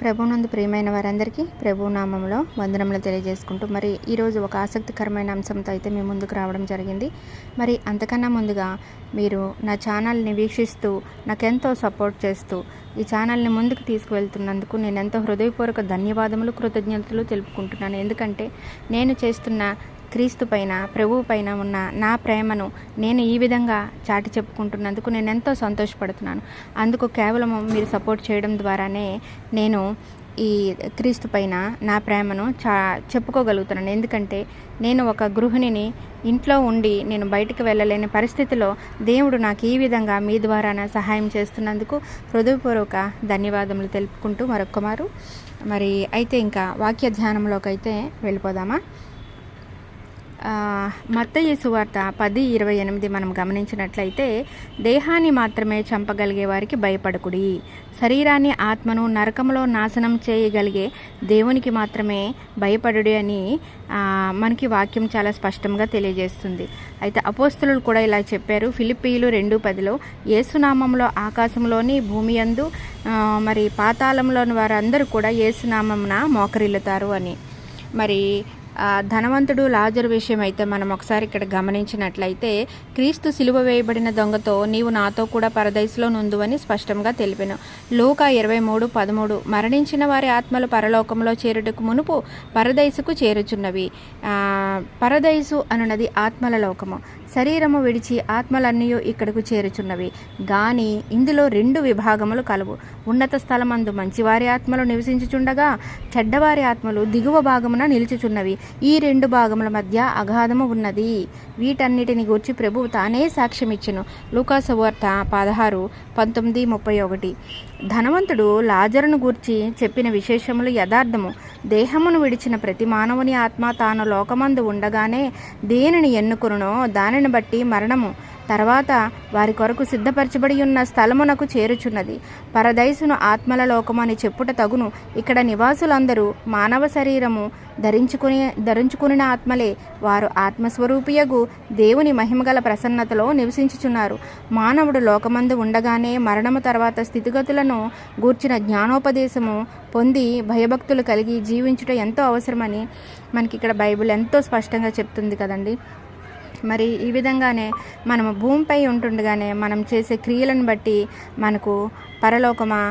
ప్రభునందు ప్రియమైన వారందరికీ ప్రభు నామంలో వందనములు తెలియజేసుకుంటూ మరి ఈరోజు ఒక ఆసక్తికరమైన అంశంతో అయితే మీ ముందుకు రావడం జరిగింది. మరి అంతకన్నా ముందుగా మీరు నా ఛానల్ని వీక్షిస్తూ నాకెంతో సపోర్ట్ చేస్తూ ఈ ఛానల్ని ముందుకు తీసుకువెళ్తున్నందుకు నేను ఎంతో హృదయపూర్వక ధన్యవాదములు కృతజ్ఞతలు తెలుపుకుంటున్నాను. ఎందుకంటే నేను చేస్తున్న క్రీస్తు పైన ప్రభువు పైన ఉన్న నా ప్రేమను నేను ఈ విధంగా చాటి చెప్పుకుంటున్నందుకు నేను ఎంతో సంతోషపడుతున్నాను. అందుకు కేవలం మీరు సపోర్ట్ చేయడం ద్వారానే నేను ఈ క్రీస్తు పైన నా ప్రేమను చా చెప్పుకోగలుగుతున్నాను. ఎందుకంటే నేను ఒక గృహిణిని ఇంట్లో ఉండి నేను బయటికి వెళ్ళలేని పరిస్థితిలో దేవుడు నాకు ఈ విధంగా మీ ద్వారా సహాయం చేస్తున్నందుకు హృదయపూర్వక ధన్యవాదములు తెలుపుకుంటూ మరొకమారు మరి అయితే ఇంకా వాక్య ధ్యానంలోకి అయితే వెళ్ళిపోదామా? మత్తయి సువార్త పది ఇరవై ఎనిమిది మనం గమనించినట్లయితే దేహాన్ని మాత్రమే చంపగలిగే వారికి భయపడకుడి. శరీరాన్ని ఆత్మను నరకంలో నాశనం చేయగలిగే దేవునికి మాత్రమే భయపడుడి అని మనకి వాక్యం చాలా స్పష్టంగా తెలియజేస్తుంది. అయితే అపోస్తులు కూడా ఇలా చెప్పారు. ఫిలిప్పీలు రెండు పదిలో ఏసునామంలో ఆకాశంలోని భూమి అందు మరి పాతాళంలోని వారందరూ కూడా ఏసునామంన మోకరిల్లుతారు అని. మరి ధనవంతుడు లాజరు విషయం అయితే మనం ఒకసారి ఇక్కడ గమనించినట్లయితే క్రీస్తు సిలువ వేయబడిన దొంగతో నీవు నాతో కూడా పరదైసులో నుందు అని స్పష్టంగా తెలిపాను. లోక ఇరవై మూడు పదమూడు మరణించిన వారి ఆత్మలు పరలోకంలో చేరుటకు మునుపు పరదైసుకు చేరుచున్నవి. పరదైసు అనున్నది ఆత్మల లోకము. శరీరము విడిచి ఆత్మలన్నయూ ఇక్కడకు చేరుచున్నవి. గాని ఇందులో రెండు విభాగములు కలవు. ఉన్నత స్థలమందు మంచివారి ఆత్మలు నివసించుచుండగా చెడ్డవారి ఆత్మలు దిగువ భాగమున నిలుచుచున్నవి. ఈ రెండు భాగముల మధ్య అగాధము ఉన్నది. వీటన్నిటిని గూర్చి ప్రభువు తానే సాక్ష్యమిచ్చును. లూకాసువార్త పదహారు పంతొమ్మిది ముప్పై ఒకటి. ధనవంతుడు లాజరును గూర్చి చెప్పిన విశేషములు యథార్థము. దేహమును విడిచిన ప్రతి మానవుని ఆత్మ తాను లోకమందు ఉండగానే దేనిని ఎన్నుకునో దానిని బట్టి మరణము తర్వాత వారి కొరకు సిద్ధపరచబడి ఉన్న స్థలమునకు చేరుచున్నది. పరదైసును ఆత్మల లోకమని చెప్పుట తగును. ఇక్కడ నివాసులందరూ మానవ శరీరము ధరించుకుని ధరించుకుని ఆత్మలే. వారు ఆత్మస్వరూపియగు దేవుని మహిమగల ప్రసన్నతలో నివసించుచున్నారు. మానవుడు లోకమందు ఉండగానే మరణము తర్వాత స్థితిగతులను గూర్చిన జ్ఞానోపదేశము పొంది భయభక్తులు కలిగి జీవించుట ఎంతో అవసరమని మనకి ఇక్కడ బైబిల్ ఎంతో స్పష్టంగా చెప్తుంది కదండి. మరి ఈ విధంగానే మనము భూమిపై ఉంటుండగానే మనం చేసే క్రియలను బట్టి మనకు పరలోకమా